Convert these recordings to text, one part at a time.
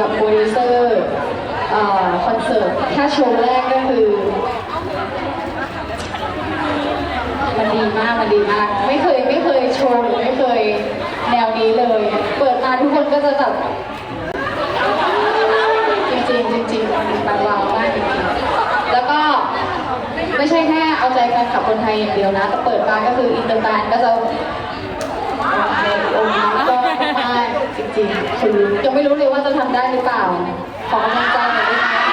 กับโปรดิวเซอร์คอนเสิร์ตแค่โชว์แรกก็คือ มันดีมากมันดีมาก ไม่เคยไม่เคยโชว์ไม่เคยแนวนี้เลย เปิดมาทุกคนก็จะแบบจริงจริงจริงมันว้าวมากจริงๆแล้วก็ไม่ใช่แค่เอาใจแฟนกับคนไทยอย่างเดียวนะแต่เปิดมาก็คืออินเตอร์แบนก็จะใองค์ก็มา จริงๆคนอยังไม่รู้เลยว่าจะทำได้หรือเปล่า ขอกำลังใจหน่อยนะคะ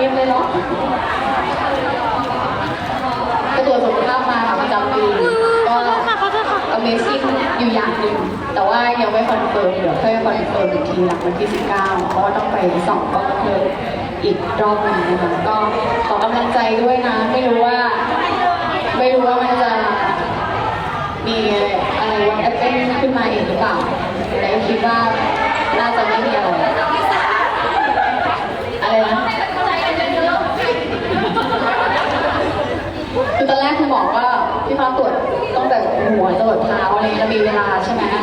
เอ็มเลยเนาะไปตัวจสุขภาพมาค่ะประจำปีก็ Amazing อยู่อย่างนึงแต่ว่ายังไม่คอนเฟิร์มเดี๋ยวค่อยคอนเฟิร์มอีกทีหลังวันที่ 19 เพราะว่าต้องไปสองกล้องเพิ่มอีกรอบหนึ่งนะก็ขอกำลังใจด้วยนะ ไม่รู้ว่า ไม่รู้ว่ามันจะมีอะไรวันแอปเปิลขึ้นมาอีกหรือเปล่าแต่คิดว่าน่าจะไม่มีอะไร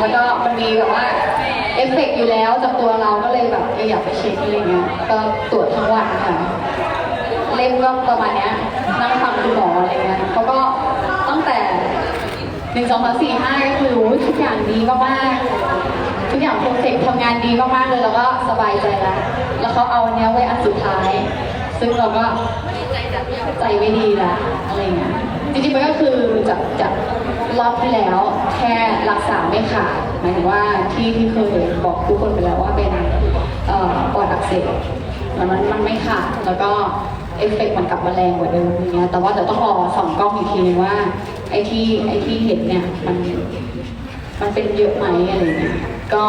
มแล้วก็มันมีแบบว่าเอฟเฟกต์อยู่แล้วจากตัวเราก็เลยแบบเอออยากไปเช็คอะไรเงี้ยก็ตรวจทั้งวันค่ะเล่มก็ประมาณเนี้ยนั่งฟังคุณหมออะไรเงี้ยเขาก็ตั้งแต่หนึ่งสองสามสี่ห้าก็คือทุกอย่างดีมากๆทุกอย่างโปรเจกต์ทำงานดีมากๆเลยแล้วก็สบายใจแล้วแล้วเขาเอาอันเนี้ยไว้อันสุดท้าย ซึ่งเราก็ใจไม่ดีละอะไรเงี้ยจริงๆมันก็คือจากจากรอบที่แล้วแค่รักษาไม่ขาดหมายถึงว่าที่ที่เคยบอกทุกคนไปแล้วว่าเป็นอ่อปอดอักเสบมันมันไม่ขาดแล้วก็เอฟเฟกต์มันกลับมาแรงกว่าเดิมอย่างเงี้ยแต่ว่าเดี๋ยวต้องรอส่องกล้องอีกทีนึงว่า ไอ้ที่ไอ้ที่เห็นเนี่ยมันมันเป็นเยอะไหมอะไรเงี้ยก็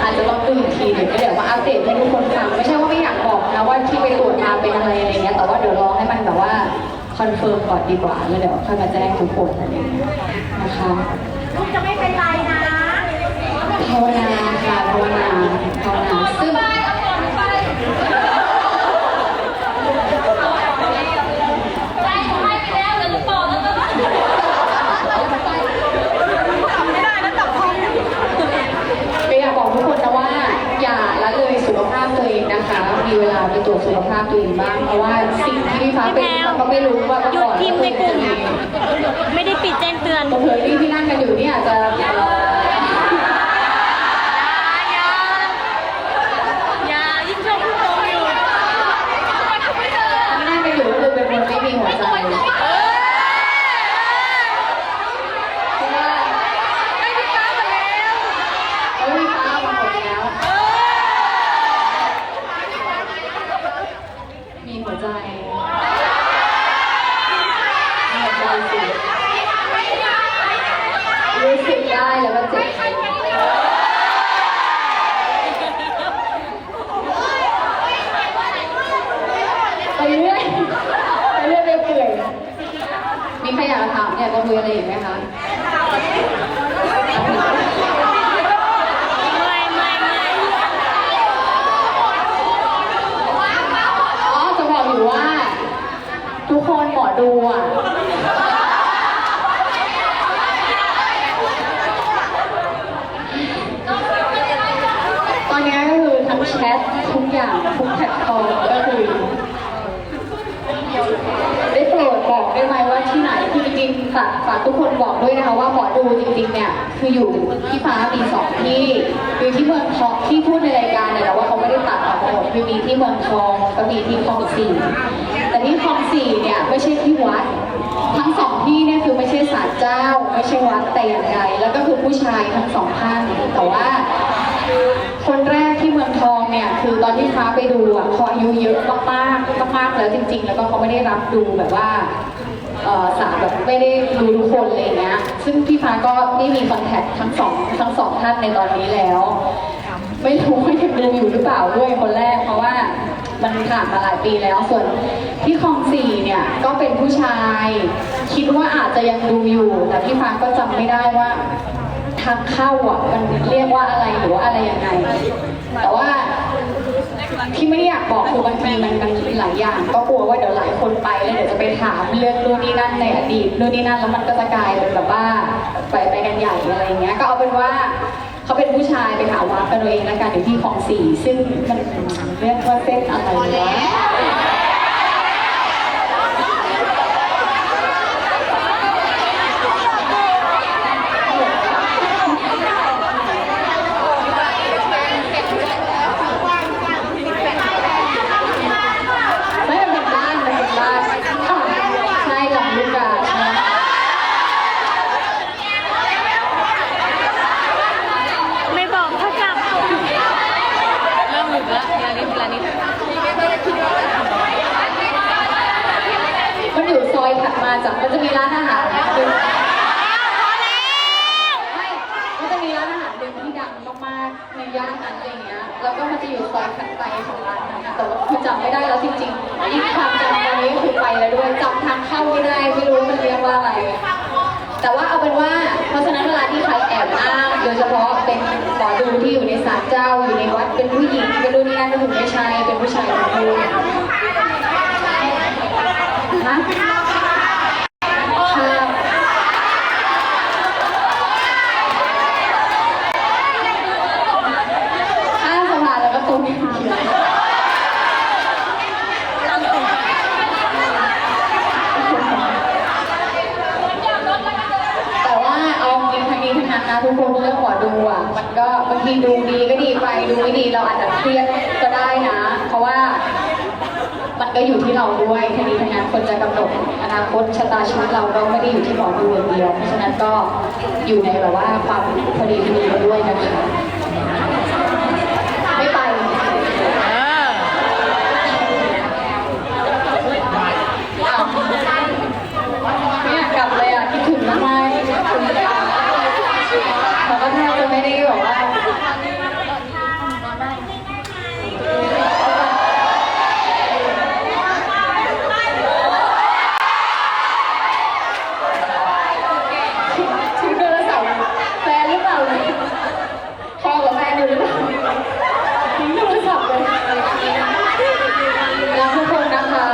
อาจจะต้องดูอีกทีหนึ่งก็เดี๋ยวมาอัปเดตให้ทุกคนฟังไม่ใช่ว่าไม่อยากบอกนะว่าที่ไปตรวจมา เป็นอะไรอะไรเงี้ยแต่ว่าเดี๋ยวรอให้มันแบบว่าคอนเฟิร์มก่อนดีกว่าแล้วเดี๋ยวค่อยมาแจ้งทุกคนอะไรอย่างเงี้ยนะคะลูกจะไม่เป็นไรนะภาวนาค่ะภาวนาภาวนาซึ่ง ไม่ได้นะจับคอ ก็อยากบอกทุกคนนะว่า อย่าละเลยสุขภาพตัวเองนะคะ มีเวลาไปตรวจสุขภาพตัวเองบ้างเพราะว่าสิ่งที่พี่ฟ้าเป็นเราก็ไม่รู้ว่าเมื่อหยุก่ดอนพิมพ์ในกลุ่มไม่ได้ปิดแจ้งเตือนเผยที่ที่นั่งกันอยู่เนี่ยอาจจะ อย่าอย่ายิ่งชอบพูดตรงอยู่ ที่นั่งกันอยู่ก็คือเป็นคนไม่มีหัวใจเพราะว่า ไม่พี่ฟ้าหมดแล้ว เขามีฟ้ามาหมดแล้ว มีหัวใจมีหัวใจสิรู้สึกได้แล้วก็เจ็บไปเรื่อยไปเรื่อยไปเปื่อยมีใครอยากจะถามอยากจะคุยอะไรอีกไหมคะ ไม่ไม่ไม่ อ๋อจะบอกอยู่ว่า ทุกคนหมอ ดูอะตอนนี้ก็คือทั้งแชททุกอย่างทุกแพลตฟอร์มก็คือได้โปรดบอกได้ไหมว่าที่ไหนคือจริงๆฝากฝากทุกคนบอกด้วยนะคะว่าหมอดูจริงๆเนี่ยคืออยู่ที่ฟ้ามีสองที่คือที่เมืองทองที่พูดในรายการเนี่ยแต่ว่าเขาไม่ได้ตัดออกหมดคือมีที่เมืองทองก็มีที่คลองสี่ ที่คลองสี่เนี่ยไม่ใช่ที่วัด ทั้งสองที่เนี่ยคือไม่ใช่ศาลเจ้า ไม่ใช่วัดแต่อย่างใดแล้วก็คือผู้ชายทั้งสองท่านแต่ว่า คนแรกที่เมืองทองเนี่ยคือตอนที่ฟ้าไปดูอะเขาอายุเยอะมากๆมากๆแล้วจริง ๆ แล้วก็เขาไม่ได้รับดูแบบว่าสายแบบไม่ได้ดูทุกคนอะไรเงี้ย ซึ่งพี่ฟ้าก็ได้มีคอนแทคทั้งสองทั้งสองท่านในตอนนี้แล้ว ไม่รู้ว่ายังดูอยู่หรือเปล่าด้วยคนแรกเพราะว่า ผ่านมาหลายปีแล้วส่วนที่คลองสี่เนี่ยก็เป็นผู้ชาย คิดว่าอาจจะยังดูอยู่ แต่พี่ฟ้าก็จำไม่ได้ว่าทางเข้าอะมันเรียกว่าอะไรหรือว่าอะไรยังไง แต่ว่าที่ไม่อยากบอกคือบางทีมันมันหลายอย่าง ก็กลัวว่าเดี๋ยวหลายคนไปแล้วเดี๋ยวจะไปถามเรื่องนู่นนี่นั่นในอดีตนู่นนี่นั่นแล้วมันก็จะกลายเป็นแบบว่าไปไปกันใหญ่อะไรอย่างเงี้ยก็เอาเป็นว่าเขาเป็นผู้ชายไปหาวัดกันเอาเองแล้วกันอยู่ที่คลองสี่ซึ่งมันเรียกว่าเส้นอะไรวะ ไม่มันเป็นบ้านมันเป็นบ้านอ้าวใช่ลำลูกกาใช่ ไม่บอกเท่ากับ เริ่มหลุดแล้วทีละนิดทีละนิด มาจากมันจะมีร้านอาหารหนึ่งไม่มันจะมีร้านอาหารหนึ่งที่ดังมากๆในย่านนั้นอะไรเงี้ย แล้วก็มันจะอยู่ซอยถัดไปของร้านนั้นนะแต่ว่าคือจำไม่ได้แล้วจริงๆอีกความจำตอนนี้คือไปแล้วด้วยจำทางเข้าไม่ได้ไม่รู้มันเรียกว่าอะไรแต่ว่าเอาเป็นว่า เพราะฉะนั้นเวลาที่ใครแอบอ้างโดยเฉพาะเป็นหมอดูที่อยู่ในศาลเจ้าอยู่ในวัดเป็นผู้หญิงเป็นรุ่นนี้นั่นก็ถึงไม่ใช่เป็นผู้ชายทั้งคู่ฮะค่ะข้ามสะพานแล้วก็ตรงนี้แต่ว่าเอาจริงทั้งนี้ทั้งนั้นนะทุกคนเรื่องหมอดูอะ มันก็บางทีดูดีก็ดีไปดูไม่ดีเราอาจจะเครียดก็ได้นะ เพราะว่า มันก็อยู่ นี้ทั้งนี้ทั้งนั้นคนจะกำหนดอนาคตชะตาชีวิตเราก็ไม่ได้อยู่ที่หมอดูอย่างเดียว เพราะฉะนั้นก็อยู่ในแบบว่าความพอดีพอดีด้วยนะคะ ไม่ไปอ้าวไม่อยากกลับเลยอะคิดถึงมากๆเขาก็แทบจะไม่ได้แบบว่า ชื่อโทรศัพท์แฟนหรือเปล่าเนี่ยพ่อกับแฟนอยู่หรือเปล่าทิ้งโทรศัพท์เลยรักทุกคนนะคะ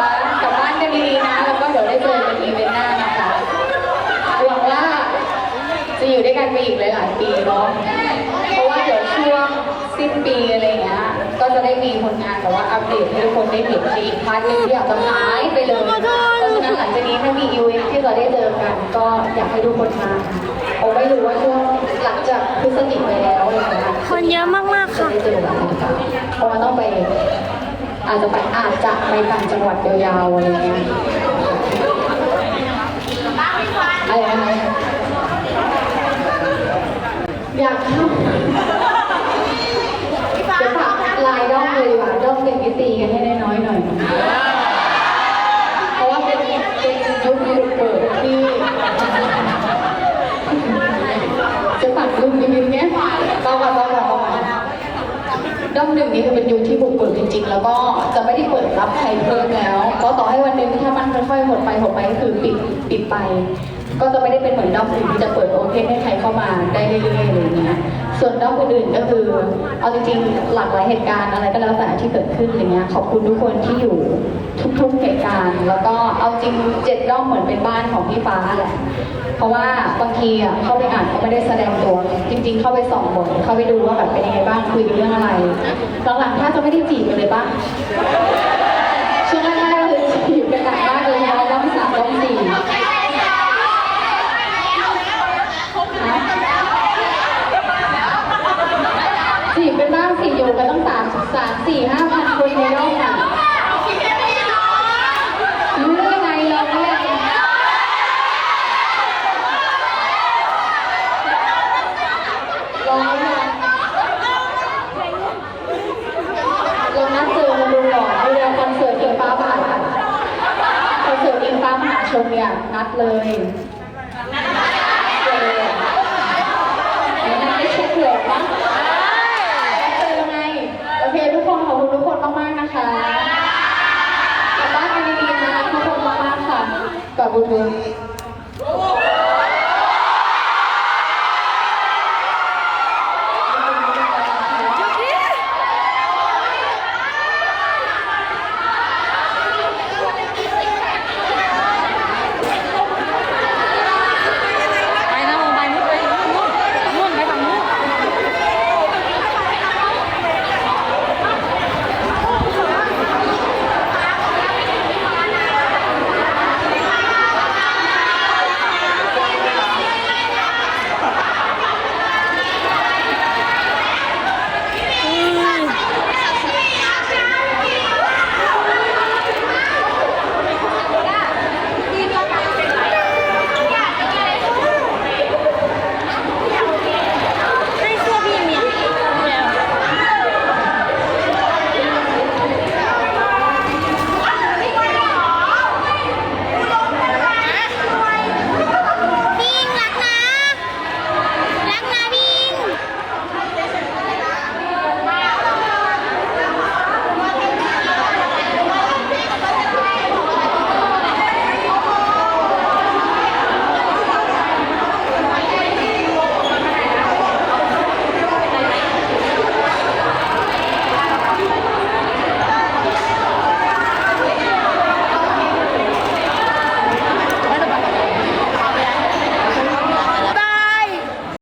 กลับบ้านกันดีๆนะ แล้วก็เดี๋ยวได้เจอกันอีเวนต์หน้านะคะหวังว่าจะอยู่ด้วยกันไปอีกหลายๆปีเนาะ เพราะว่าเดี๋ยวช่วงสิ้นปีอะไรอย่างเงี้ย ก็จะได้มีผลงานแต่ว่าอัปเดตให้ทุกคนได้เห็นในอีกพาร์ทหนึงที่อาจจะหายไปเลย เพราะฉะนั้นหลังจากนี้ถ้ามีอีเวนต์ที่เราได้เจอ กันก็อยากให้ทุกคนมาโอ้ไม่รู้ว่าช่วงหลังจากพฤศจิกายนแล้วอะไรอย่างเงี้ยคนเยอะมากๆจะค่ะได้เจอกันหรือเปล่าเพราะว่าต้องไป อาจจะไปอาจจะไปต่างจังหวัดยาวๆอะไรเงี้ยอะไรนะอยากเข้าเดี๋ยวฝากลายด้อมเลยดีกว่าด้อมเด็กนิตีกันให้ได้น้อยหน่อย เพราะว่าเป็นเป็นยุคยุคเปิดที่จะปัดลุงยิ้มๆเนี้ยเบาๆเบาๆเบาๆ ด้อมหนึ่งนี้คือเป็นยุคที่บุกเปิดจริง ๆ แล้วก็จะไม่ได้เปิดรับใครเพิ่มแล้ว ก็ต่อให้วันหนึงถ้ามันค่อยๆหดไปหดไปก็คือปิดปิดไป ก็จะไม่ได้เป็นเหมือนด้อมอื่นที่จะเปิดโอเพนให้ใครเข้ามาได้เรื่อยๆอะไรอย่างเงี้ย ส่วนด้อมอื่นๆก็คือ เอาจริงๆหลากหลายเหตุการณ์อะไรก็แล้วแต่ที่เกิดขึ้นอะไรเงี้ยขอบคุณทุกคนที่อยู่ทุกๆเหตุการณ์ แล้วก็เอาจริงเจ็ดด้อมเหมือนเป็นบ้านของพี่ฟ้าแหละเพราะว่าบางทีอะเข้าไปอ่านเขาไม่ได้แสดงตัว จริง ๆ เข้าไปส่องบทเข้าไปดูว่าแบบเป็นยังไงบ้างคุยกันเรื่องอะไรหลังๆถ้าจะไม่ได้จีบกันเลยปะช่วงแรกๆคือจีบกันหนักมากเลยนะด้อมสามด้อมสี่ จีบเป็นบ้างสี่อยู่กันต้องสามสามสี่ห้าพัน คนในร่องอะรู้ได้ไงเราเนี่ยลองไหมเรานัดเจอกันดูก่อนดูแลคอนเสิร์ตอิงฟ้ามหาคอนเสิร์ตอิงฟ้ามหาชนเนี่ยนัดเลยเจอไม่นัดไม่เช็คเลยปะ เจอไงโอเค ทุกคนขอบคุณทุกคนมากๆนะคะ ก